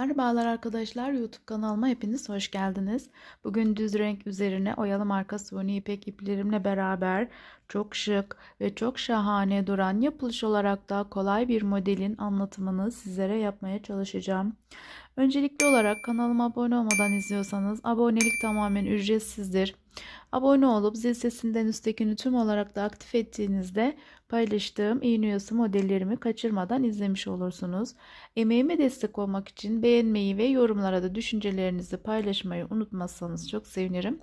Merhabalar arkadaşlar YouTube kanalıma hepiniz hoş geldiniz. Bugün düz renk üzerine oyalı marka suni ipek iplerimle beraber çok şık ve çok şahane duran yapılış olarak da kolay bir modelin anlatımını sizlere yapmaya çalışacağım. Öncelikli olarak kanalıma abone olmadan izliyorsanız abonelik tamamen ücretsizdir. Abone olup zil sesinden üsttekini tüm olarak da aktif ettiğinizde paylaştığım iğne oyası modellerimi kaçırmadan izlemiş olursunuz. Emeğime destek olmak için beğenmeyi ve yorumlara da düşüncelerinizi paylaşmayı unutmazsanız çok sevinirim.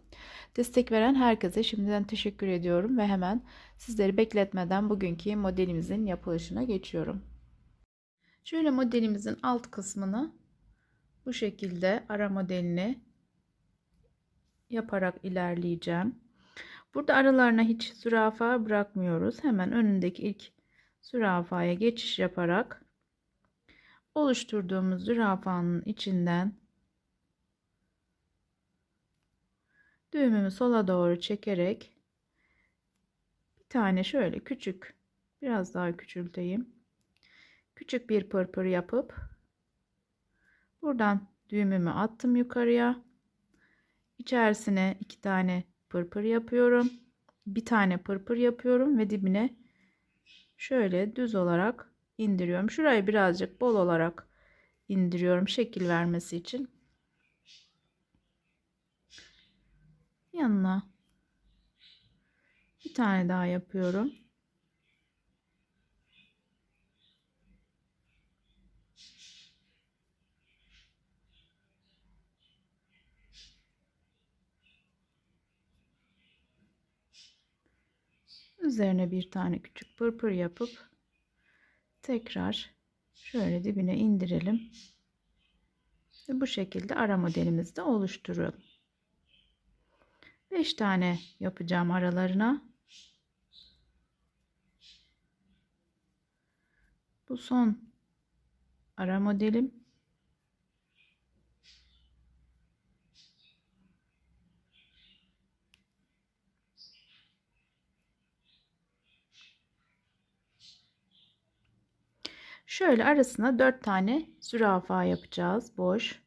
Destek veren herkese şimdiden teşekkür ediyorum ve hemen sizleri bekletmeden bugünkü modelimizin yapılışına geçiyorum. Şöyle modelimizin alt kısmını bu şekilde ara modelini yaparak ilerleyeceğim. Burada aralarına hiç zürafa bırakmıyoruz. Hemen önündeki ilk zürafaya geçiş yaparak oluşturduğumuz zürafanın içinden düğümümü sola doğru çekerek bir tane şöyle küçük biraz daha küçülteyim. Küçük bir pırpır yapıp buradan düğümümü attım yukarıya. İçerisine iki tane pırpır yapıyorum. Bir tane pırpır yapıyorum ve dibine şöyle düz olarak indiriyorum. Şurayı birazcık bol olarak indiriyorum şekil vermesi için. Yanına bir tane daha yapıyorum. Üzerine bir tane küçük pırpır yapıp tekrar şöyle dibine indirelim. Ve bu şekilde ara modelimizi de oluşturalım. 5 tane yapacağım aralarına. Bu son ara modelim. Şöyle arasına 4 tane zürafa yapacağız. Boş.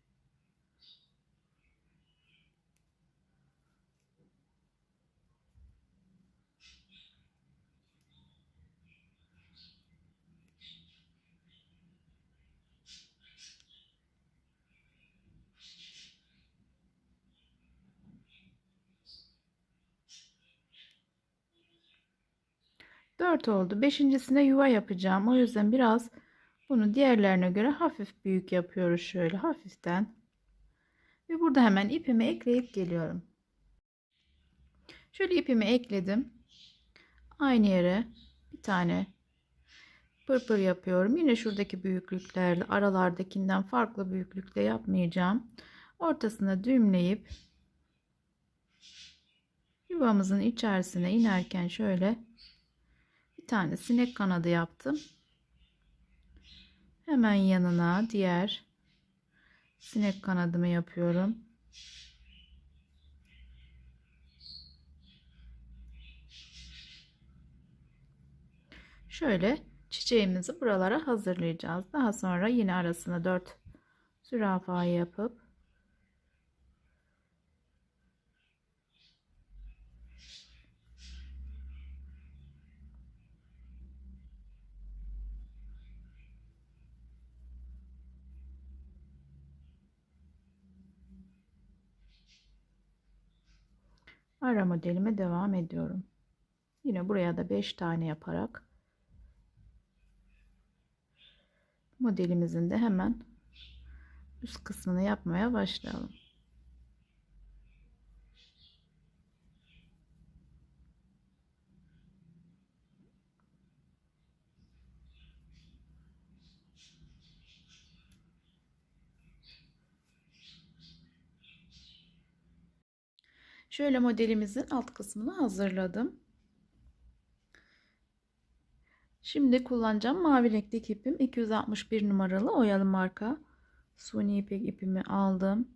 Dört oldu. Beşincisine yuva yapacağım. O yüzden biraz bunu diğerlerine göre hafif büyük yapıyoruz şöyle hafiften. Ve burada hemen ipimi ekleyip geliyorum. Şöyle ipimi ekledim. Aynı yere bir tane pırpır yapıyorum. Yine şuradaki büyüklüklerle aralardakinden farklı büyüklükte yapmayacağım. Ortasına düğümleyip yuvamızın içerisine inerken şöyle bir tane sinek kanadı yaptım. Hemen yanına diğer sinek kanadımı yapıyorum. Şöyle çiçeğimizi buralara hazırlayacağız. Daha sonra yine arasına 4 zürafa yapıp ara modelime devam ediyorum. Yine buraya da 5 tane yaparak modelimizin de hemen üst kısmını yapmaya başlayalım. Şöyle modelimizin alt kısmını hazırladım. Şimdi kullanacağım mavi renkli ipim 261 numaralı oyalı marka suni ipek ipimi aldım.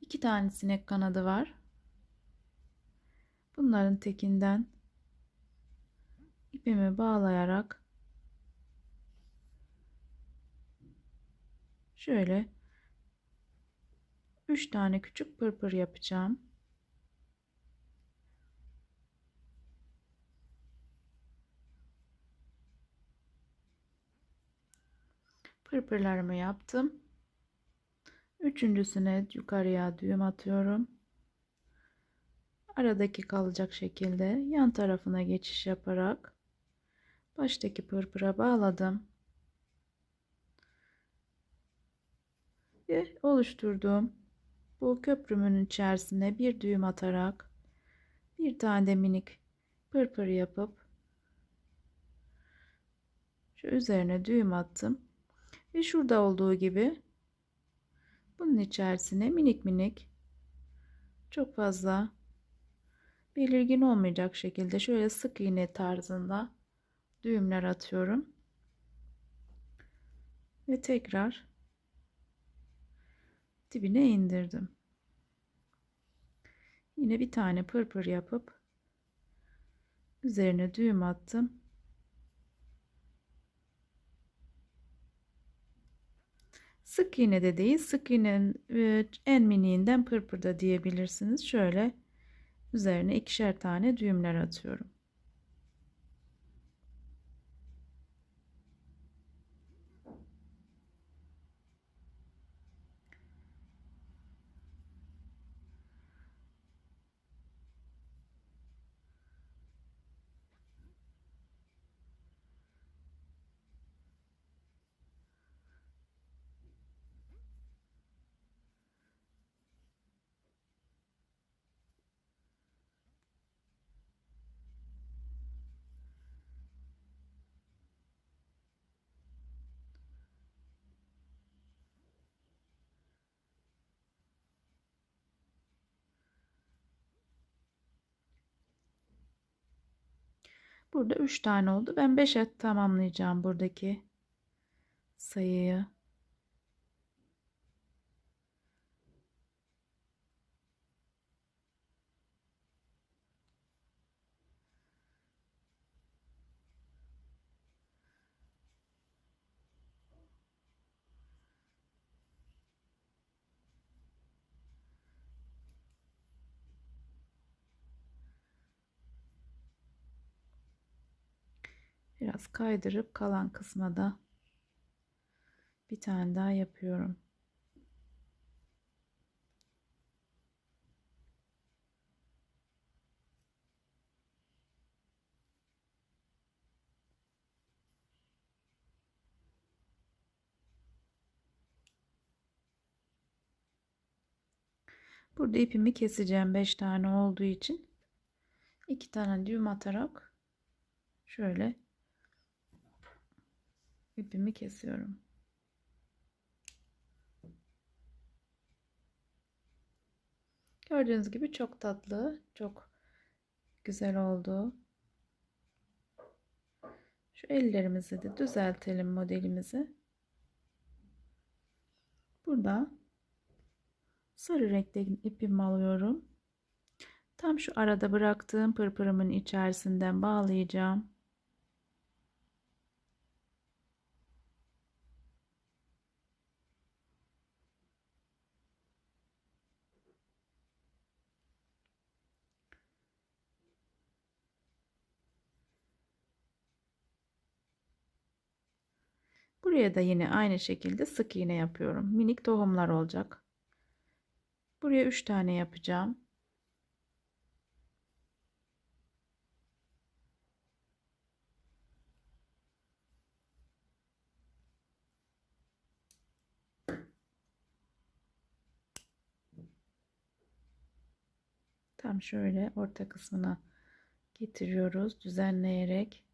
İki tane sinek kanadı var. Bunların tekinden ipimi bağlayarak şöyle 3 tane küçük pırpır yapacağım. Pırpırlarımı yaptım. Üçüncüsüne yukarıya düğüm atıyorum. Aradaki kalacak şekilde yan tarafına geçiş yaparak baştaki pırpıra bağladım. Ve oluşturduğum bu köprümün içerisine bir düğüm atarak bir tane de minik pırpır yapıp şu üzerine düğüm attım. Ve şurada olduğu gibi bunun içerisine minik minik çok fazla belirgin olmayacak şekilde şöyle sık iğne tarzında düğümler atıyorum. Ve tekrar dibine indirdim. Yine bir tane pırpır yapıp üzerine düğüm attım. Sık iğne de değil, sık iğnenin e, en miniğinden pırpır da diyebilirsiniz. Şöyle üzerine ikişer tane düğümler atıyorum. Burada 3 tane oldu. Ben 5'e tamamlayacağım buradaki sayıyı. Biraz kaydırıp kalan kısma da bir tane daha yapıyorum. Burada ipimi keseceğim 5 tane olduğu için 2 tane düğüm atarak şöyle ipimi kesiyorum. Gördüğünüz gibi çok tatlı, çok güzel oldu. Şu ellerimizi de düzeltelim modelimizi. Burada sarı renkte ipimi alıyorum. Tam şu arada bıraktığım pırpırımın içerisinden bağlayacağım. Buraya da yine aynı şekilde sık iğne yapıyorum. Minik tohumlar olacak. Buraya 3 tane yapacağım. Tam şöyle orta kısmına getiriyoruz düzenleyerek.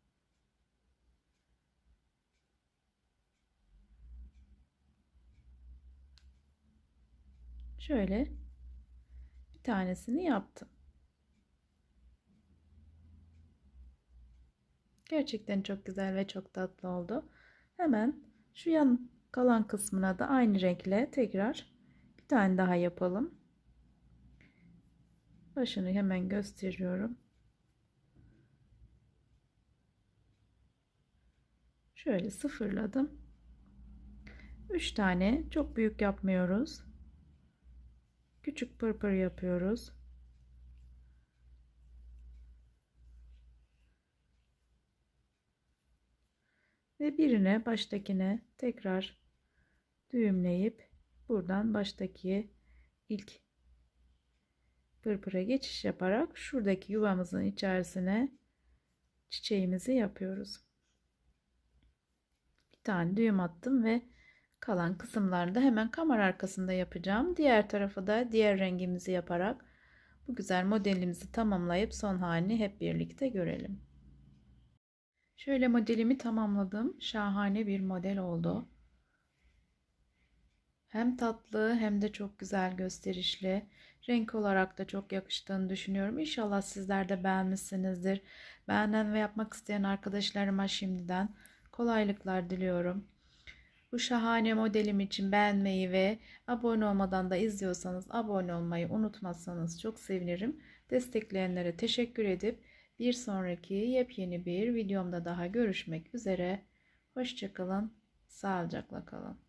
Şöyle bir tanesini yaptım. Gerçekten çok güzel ve çok tatlı oldu. Hemen şu yan kalan kısmına da aynı renkle tekrar bir tane daha yapalım. Başını hemen gösteriyorum. Şöyle sıfırladım. 3 tane çok büyük yapmıyoruz. Küçük pırpır yapıyoruz. Ve birine baştakine tekrar düğümleyip buradan baştaki ilk pırpıra geçiş yaparak şuradaki yuvamızın içerisine çiçeğimizi yapıyoruz. Bir tane düğüm attım ve kalan kısımlarını da hemen kamera arkasında yapacağım. Diğer tarafı da diğer rengimizi yaparak bu güzel modelimizi tamamlayıp son halini hep birlikte görelim. Şöyle modelimi tamamladım. Şahane bir model oldu. Hem tatlı hem de çok güzel gösterişli. Renk olarak da çok yakıştığını düşünüyorum. İnşallah sizler de beğenmişsinizdir. Beğenen ve yapmak isteyen arkadaşlarıma şimdiden kolaylıklar diliyorum. Bu şahane modelim için beğenmeyi ve abone olmadan da izliyorsanız abone olmayı unutmazsanız çok sevinirim. Destekleyenlere teşekkür edip bir sonraki yepyeni bir videomda daha görüşmek üzere. Hoşçakalın, sağlıcakla kalın.